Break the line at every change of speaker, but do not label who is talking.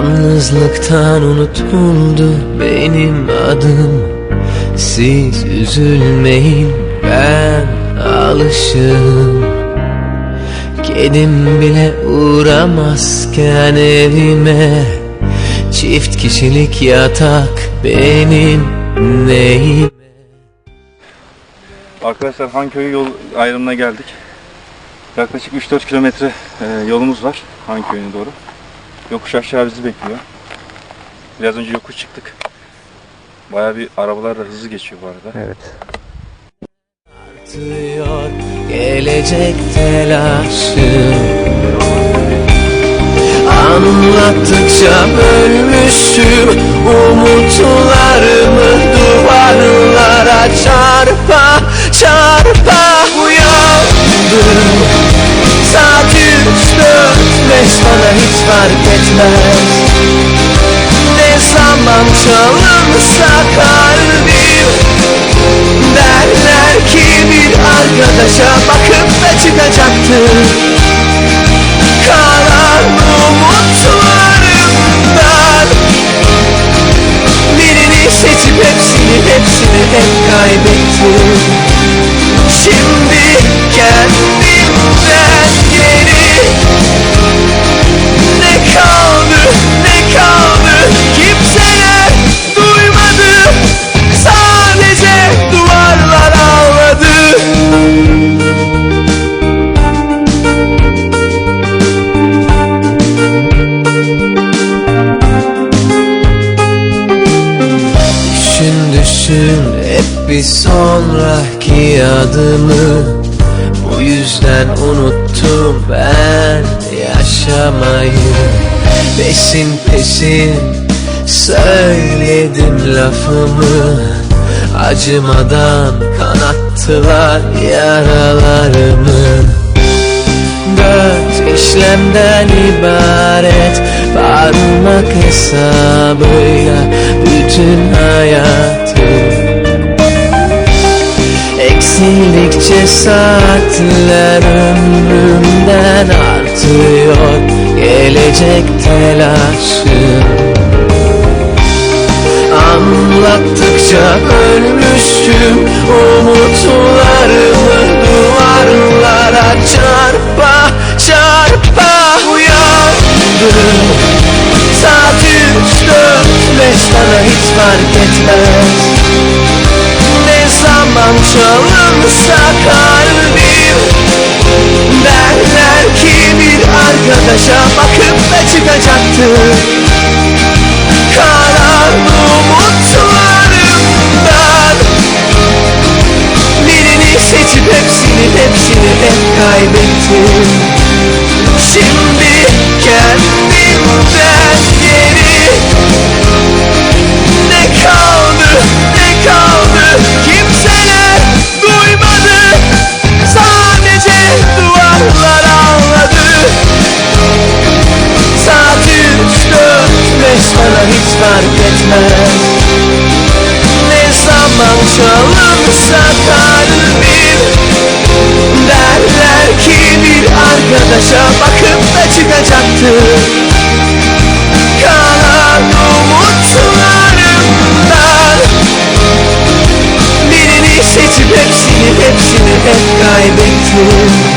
Yalnızlıktan unutuldu benim adım Siz üzülmeyin ben alışım Kedim bile uğramazken evime Çift kişilik yatak benim neyime
Arkadaşlar Hanköy yol ayrımına geldik. Yaklaşık 3-4 kilometre e, yolumuz var Hanköy'e doğru. Yokuş aşağı bizi bekliyor. Biraz önce yokuş çıktık. Baya bir arabalar da hızlı geçiyor bu arada.
Evet.
Artıyor gelecek telaşım Anlattıkça bölmüşüm Umutlarımı duvarlara çarpa etmez Ne zaman çalınsa kalbim Derler ki bir arkadaşa bakıp da çıkacaktı Kalan umutlarımdan? Birini seçip hepsini hepsini hep kaybettim. Şimdi kendimden düşün hep bir sonraki adımı. Bu yüzden unuttum ben yaşamayı. Peşin peşin söyledim lafımı. Acımadan kanattılar yaralarımı. Dört işlemden ibaret. Parmak hesabıyla bütün hayatım Eksildikçe saatler ömrümden artıyor. Gelecek telaşım Anlattıkça ölmüşüm Umutlarımı etmez. Ne zaman çalınsa kalbim Derler ki bir arkadaşa bakıp da çıkacaktı beş bana hiç fark etmez. Ne zaman çalınsa kalbim Derler ki bir arkadaşa bakıp da çıkacaktı. Kalan umutlarımdan Birini seçip hepsini hepsini hep kaybettim